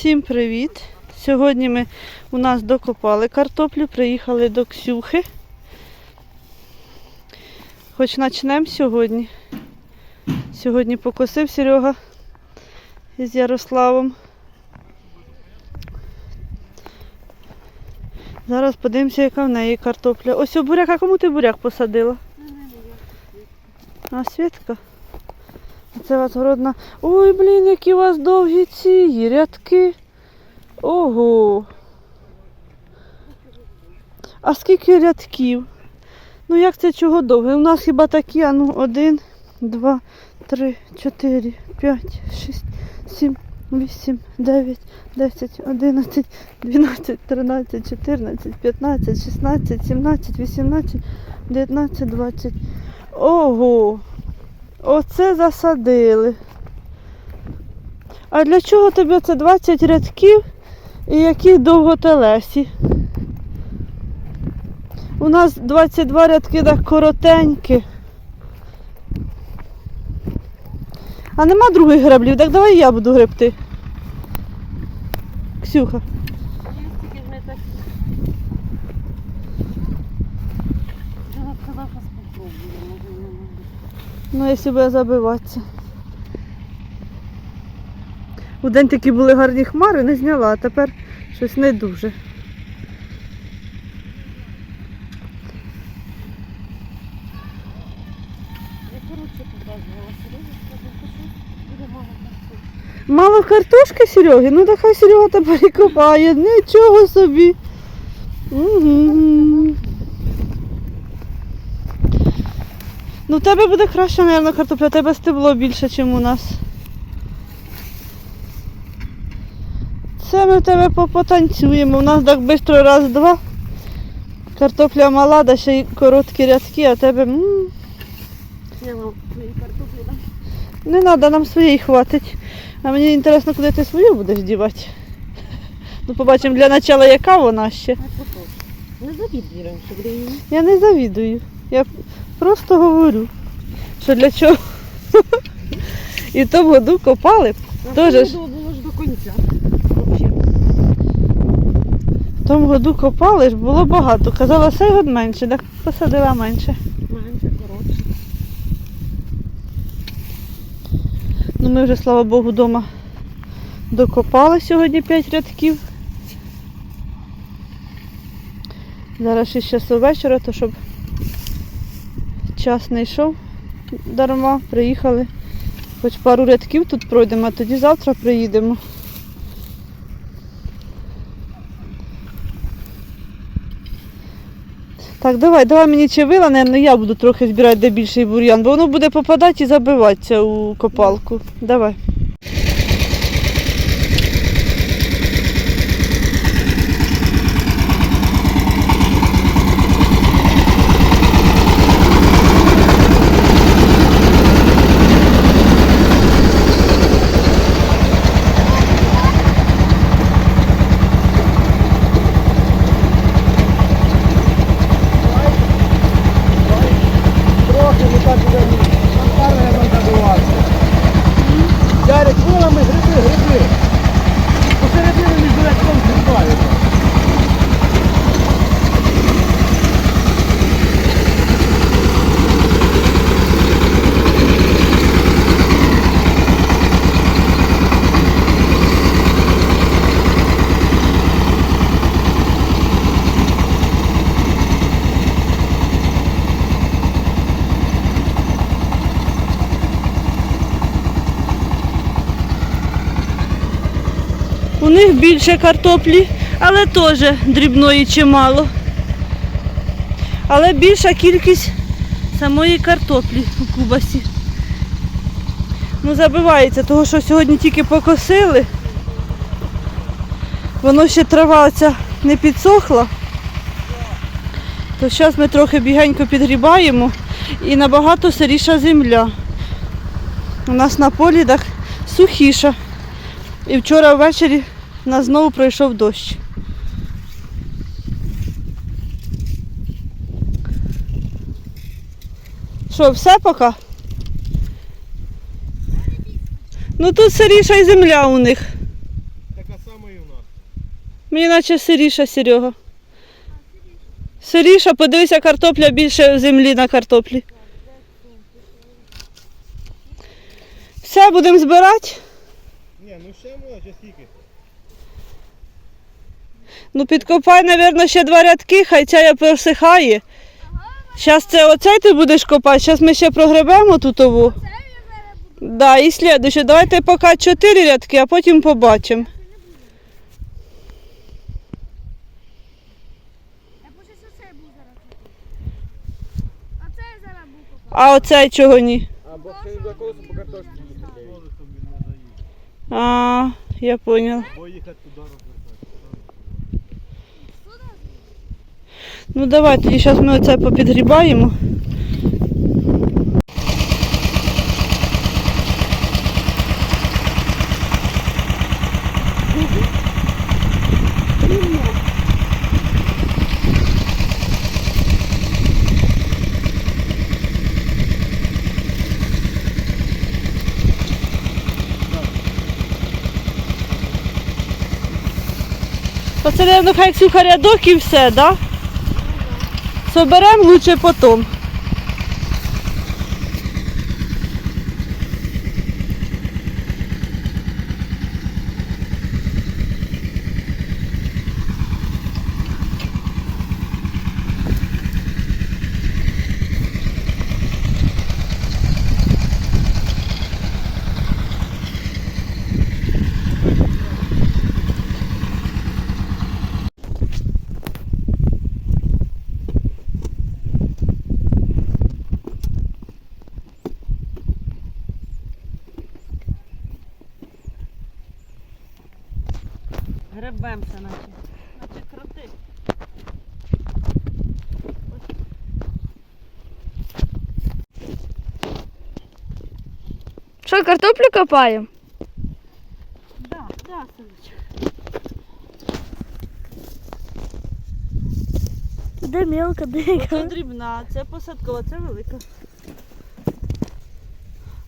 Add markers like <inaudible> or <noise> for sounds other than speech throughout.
Всім привіт! Сьогодні ми у нас докопали картоплю, приїхали до Ксюхи. Хоч почнемо сьогодні. Сьогодні покосив Серега із Ярославом. Зараз подивимося, яка в неї картопля. Ось о буряк, а кому ти буряк посадила? А, Світка? Це вас городна. Ой, блін, які у вас довгі ці рядки. Ого. А скільки рядків? Ну як це чого довге? У нас хіба такі, а ну, один, два, три, чотири, п'ять, шість, сім, вісім, дев'ять, десять, одинадцять, дванадцять, тринадцять, чотирнадцять, п'ятнадцять, шістнадцять, сімнадцять, вісімнадцять, дев'ятнадцять, двадцять. Ого! Оце засадили. А для чого тобі це 20 рядків і які довготелесі? У нас 22 рядки так коротенькі. А нема других граблів, так давай я буду гребти. Ксюха. Ну, якщо буде забиватися. У день такі були гарні хмари, не зняла, а тепер щось не дуже. Мало картошки, Сереги? Ну нехай Серега тепер і копає. Нічого собі. Угу. Ну, в тебе буде краще, мабуть, картопля, тебе стебло більше, ніж у нас. Це ми в тебе по- потанцюємо. У нас так швидко раз-два. Картопля мала, да ще й короткі рядки, а тебе. м Я вам твої картоплі дам. Не треба, нам своєї хватить. А мені цікаво, куди ти свою будеш дівати. Ну, побачимо для початку, яка вона ще. Не завідуй раніше. Я не завідую. Я просто говорю, що для чого. <laughs> І в тому году копали. Тоже ж. було ж до кінця. Тому году копали ж було багато. Казала, цей год менше, так посадила менше. Менше, коротше. Ну ми вже, слава Богу, вдома докопали сьогодні 5 рядків. Зараз 6 часов вечора, то щоб час не йшов дарма, приїхали. Хоч пару рядків тут пройдемо, а тоді завтра приїдемо. Так, давай, давай мені чевила, наверно, я буду трохи збирати де більший бур'ян, бо воно буде попадати і забиватися у копалку. Давай. У них більше картоплі, але теж дрібної чимало. Але більша кількість самої картоплі у кубасі. Ну, забивається, тому що сьогодні тільки покосили. Воно ще трава ця не підсохла. То зараз ми трохи бігенько підгрібаємо і набагато сиріша земля. У нас на полі так сухіша. І вчора ввечері у нас знову пройшов дощ. Що, все поки? Ну тут сиріша і земля у них. Така сама і у нас. Мені наче сиріша, Серега. Сиріша, подивися, картопля більше землі на картоплі. Все, будемо збирати. Ні, ну ще може. Ну підкопай, мабуть, ще два рядки, хай ця просихає. Зараз це оцей ти будеш копати, зараз ми ще прогребемо тутову. Да, і слідуюче. Давайте поки чотири рядки, а потім побачимо. Оце. Оце. А оцей чого ні? А, я поняла. Бо їхати туди Ну давай, тоді зараз ми оце попідгрібаємо. Оце, наверное, хай Ксюха рядок і все, да? Соберемо лучше потом. Гребемося наче. Наче кроти. Що, картоплю копаємо? Да, да, синочок. Де мелка, де Це дрібна, це посадкова, це велика.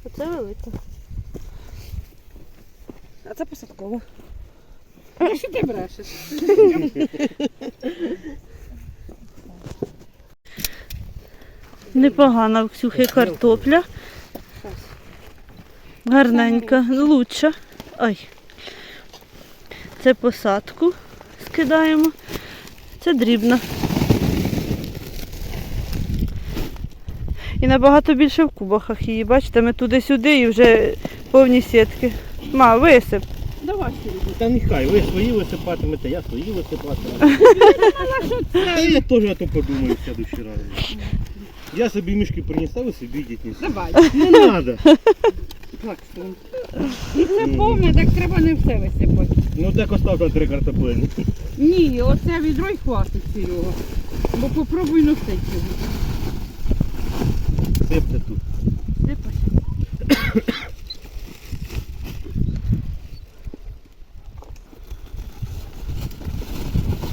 Оце велика. А це посадково. А що ти брешеш? Непогана в Ксюхи картопля. Гарненька, лучша. Ой. Це посадку скидаємо. Це дрібна. І набагато більше в кубахах її. Бачите, ми туди-сюди і вже повні сітки. Ма, висип. Та нехай, ви свої висипатимете, я свої висипатиму. Та я теж а то подумаю в следующий раз. Я собі мішки приніс, ви собі йдіть не Давай. Не треба. І це повне, так треба не все висипати. Ну так оставте три картоплини. Ні, оце відро й хватить, Серега. Бо попробуй носити його. Сипте тут.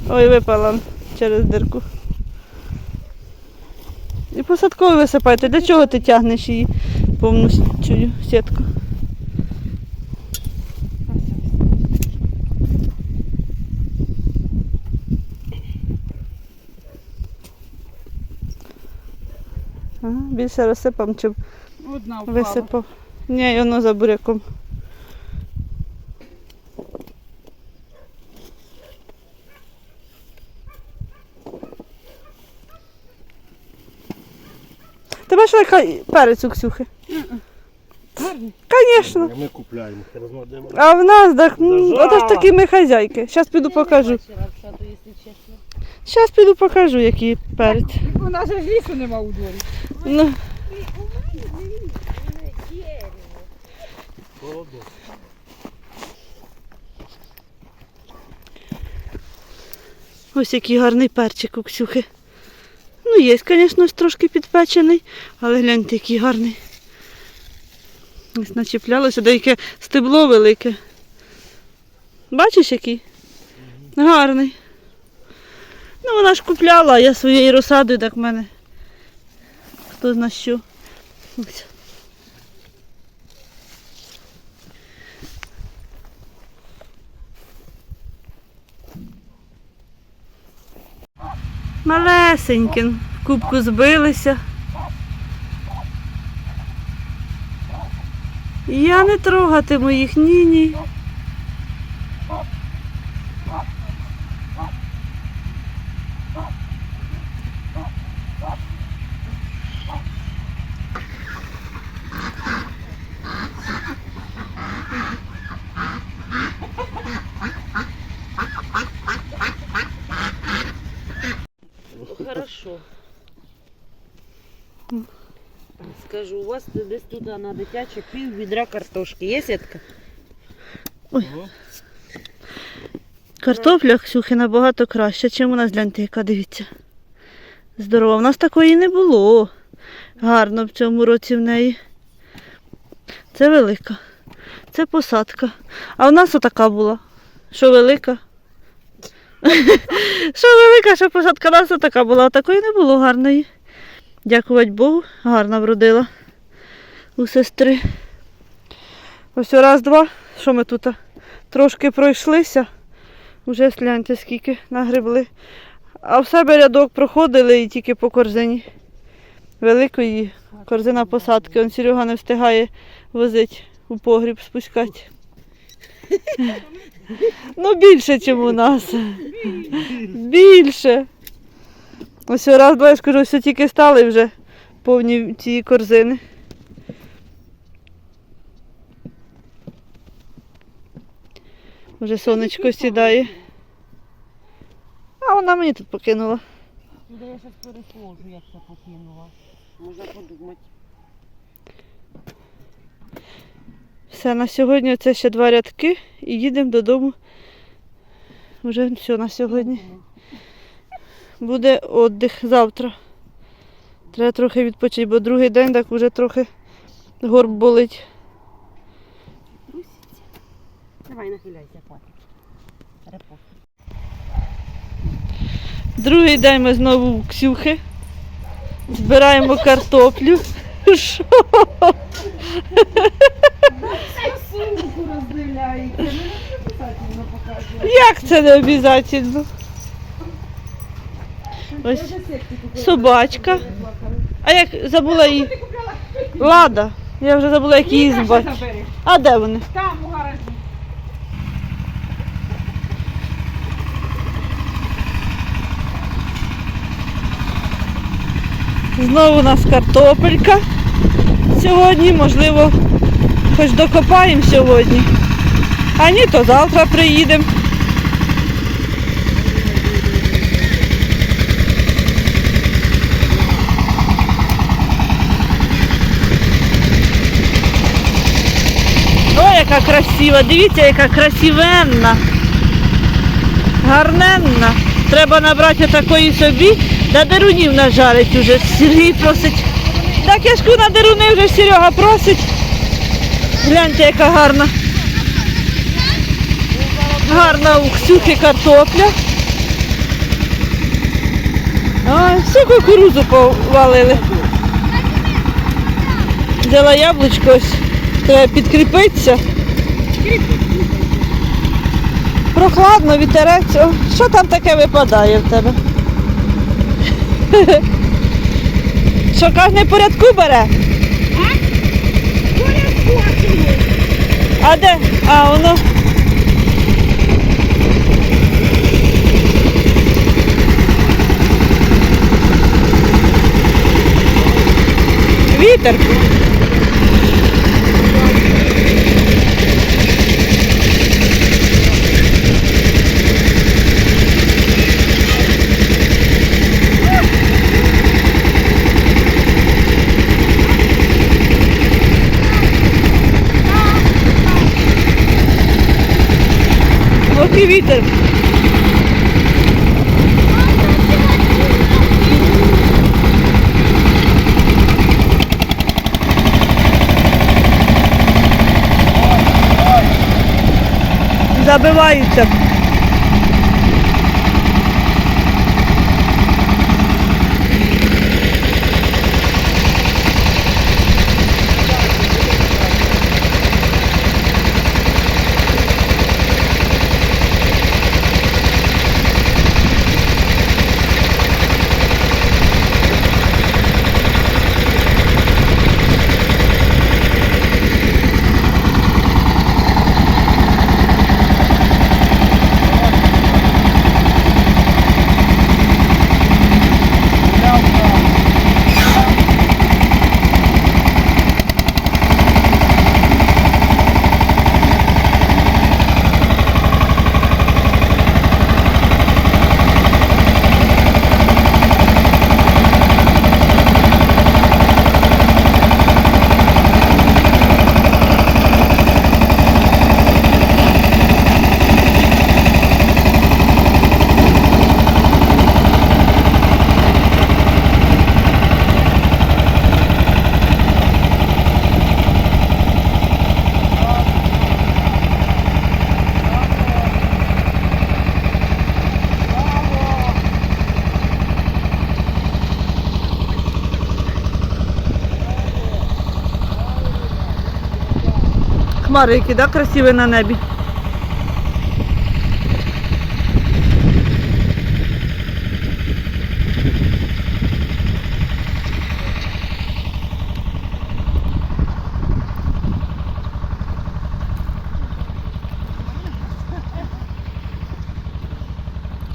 Ой, випала через дирку. І посадково висипайте. Для чого ти тягнеш її повну цю сітку? Ага, більше розсипам, чим висипав. Ні, воно за буряком. Що яка перець у Ксюхи? Звісно. Ми купляємо. А в нас так, м, Зажала. ото ж такі ми хазяйки. Зараз піду покажу. Зараз піду покажу, який перець. У нас же ж лісу нема у дворі. Ну, Холодно. ось який гарний перчик у Ксюхи. Ну, є, звісно, трошки підпечений, але гляньте, який гарний. Ось начіплялося, деяке стебло велике. Бачиш який? Гарний. Ну, вона ж купляла, а я своєю розсадою, так в мене. Хто зна що. Ось. Малесенькі, в кубку збилися. Я не трогатиму їх, ні-ні. Скажу, у вас десь тут на дитяче пів відра картошки. Є сітка? Картопля Ксюхи набагато краще, ніж у нас гляньте, яка дивіться. Здорова. У нас такої не було. Гарно в цьому році в неї. Це велика. Це посадка. А в нас отака була. Що велика? <laughs> Що велика, що посадка У нас отака була, а такої не було гарної. Дякувати Богу, гарна вродила у сестри. Ось раз, два. Що ми тут? Трошки пройшлися. Уже гляньте, скільки нагребли. А в себе рядок проходили і тільки по корзині. Великої корзина посадки. Он Серега не встигає возити у погріб спускати. Ну, більше, ніж у нас. Більше. Ось раз, два, я ж кажу, все тільки стали вже повні ці корзини. Вже сонечко сідає. А вона мені тут покинула. Я зараз перехожу, як це покинула. Можна подумати. Все, на сьогодні це ще два рядки і їдемо додому. Вже все на сьогодні. Буде віддих завтра. Треба трохи відпочити, бо другий день так вже трохи горб болить. Давай нахиляйся, хватить. Другий день ми знову у Ксюхи. Збираємо картоплю. <laughs> Що? Обов'язково показувати. Як це не обов'язково? Ось собачка. А як забула її? Лада. Я вже забула, як її звати. А де вони? Там у гаражі. Знову у нас картопелька. Сьогодні, можливо, хоч докопаємо сьогодні. А ні, то завтра приїдемо. О, красива! Дивіться, яка красивенна. Гарненна. Треба набрати такої собі, да дерунів нажарить уже. Сергій просить. Так кажу, на деруни вже Серега просить. Гляньте, яка гарна. Гарна у Ксюхи картопля. А, всю кукурузу повалили. Взяла яблучко, ось треба підкріпитися. Прохладно, вітерець. О, що там таке випадає в тебе? <laughs> Що каже, не порядку бере? А де? А, воно. Вітер. Вітер. Забиваються. Хмари які, да, красиві на небі.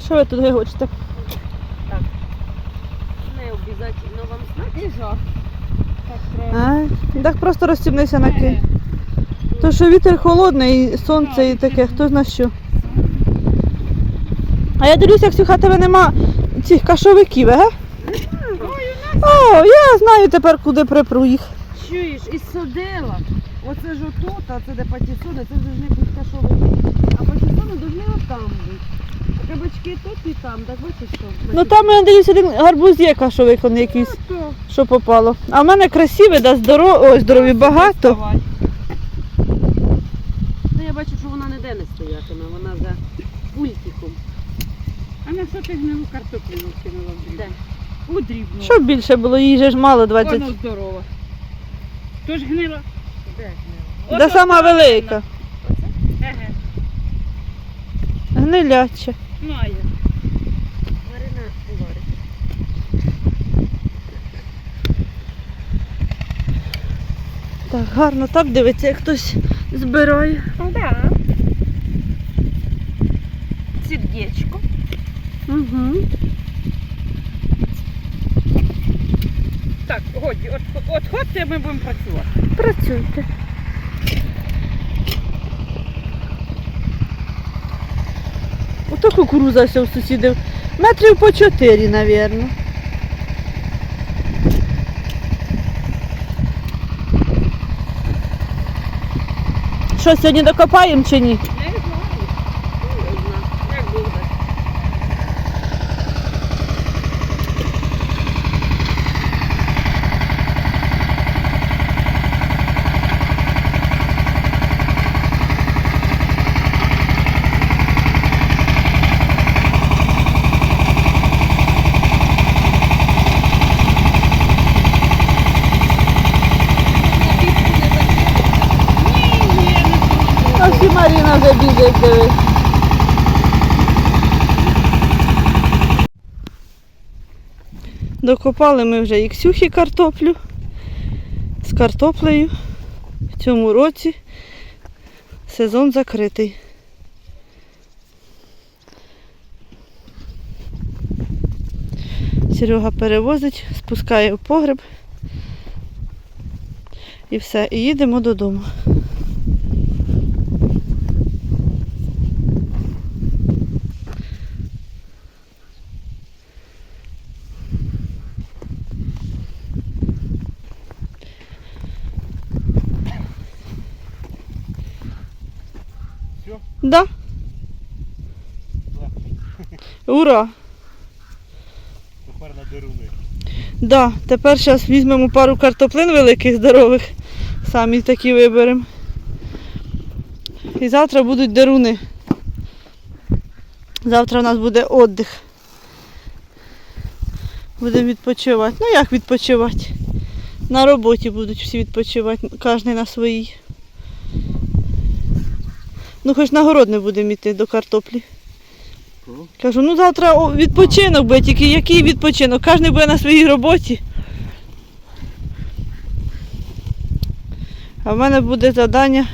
Що ви тут гигочете? Не обов'язково вам знати жах. Так так просто розстібнися на киль. То що вітер холодний, і сонце і таке, хто зна що. А я дивлюся, Ксюха, тебе нема цих кашовиків, еге? О, я знаю тепер, куди припру їх. Чуєш, із содела. Оце ж отут, а це де патісони, це ж должны бути кашовики. А патісони должны отам бути. А кабачки тут і там, так бачиш що? Ну там я дивлюся, один гарбуз є кашовик, он якийсь, що попало. А в мене красиві, да, здорові, ой, здорові багато. Ну я бачу, що вона ніде не стоятиме, вона за пультиком. На що ти гнилу картоплю кинула в дрібну? У дрібну. Щоб більше було, їй же ж мало 20. Воно здорова. Тож гнила. Де? гнила? Да сама велика. Еге, Гниляча. ну а я. Марина говорить. Так, гарно так дивиться, як хтось збирає. Да. Сердечко. Угу. Так, годі, от, от ходьте, ми будемо працювати. Працюйте. Ото кукуруза все у сусідів. Метрів по чотири, мабуть. Що, сьогодні докопаємо чи ні? Не знаю. Не знаю, як буде. А всі Маріна вже біжить, дивись. Докопали ми вже і Ксюхі картоплю з картоплею. В цьому році сезон закритий. Серега перевозить, спускає в погреб. І все, і їдемо додому. Всё? Да. Ура! Тепер на деруни. Да, тепер зараз візьмемо пару картоплин великих, здорових. Самі такі виберемо. І завтра будуть деруни. Завтра у нас буде віддих. Будемо відпочивати. Ну як відпочивати? На роботі будуть всі відпочивати, кожен на своїй. Ну хоч на город не будемо йти до картоплі. Кажу, ну завтра відпочинок буде, тільки який відпочинок? Кожен буде на своїй роботі. А в мене буде завдання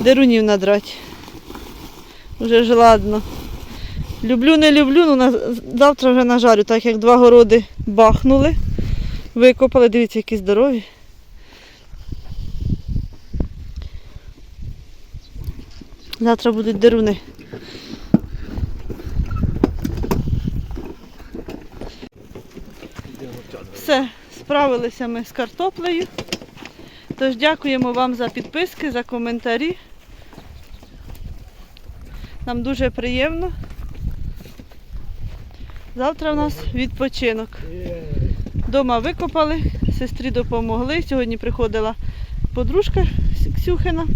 дерунів надрати. Вже ж ладно. Люблю, не люблю, ну завтра вже нажарю, так як два городи бахнули. Викопали, дивіться, які здорові. Завтра будуть деруни. Все, справилися ми з картоплею. Тож дякуємо вам за підписки, за коментарі. Нам дуже приємно. Завтра у нас відпочинок. Дома викопали, сестрі допомогли. Сьогодні приходила подружка Ксюхина.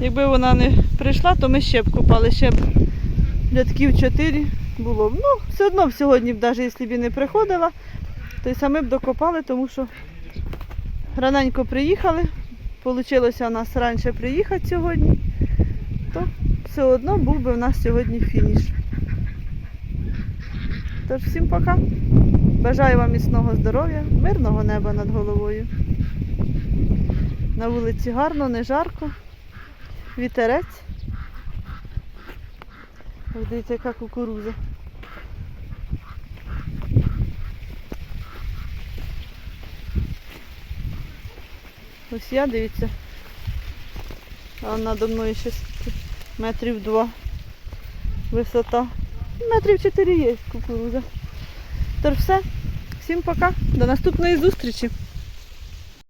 Якби вона не прийшла, то ми ще б копали, ще б рядків 4 було. Ну, все одно сьогодні, навіть якщо б не приходила, то й самі б докопали, тому що раненько приїхали, вийшло у нас раніше приїхати сьогодні, то все одно був би у нас сьогодні фініш. Тож всім пока. Бажаю вам міцного здоров'я, мирного неба над головою. На вулиці гарно, не жарко, вітерець. Дивіться, яка кукуруза. Ось я, дивіться. А надо мною ще метрів два. Висота. Метрів чотири є кукуруза. Тож все. Всім пока. До наступної зустрічі.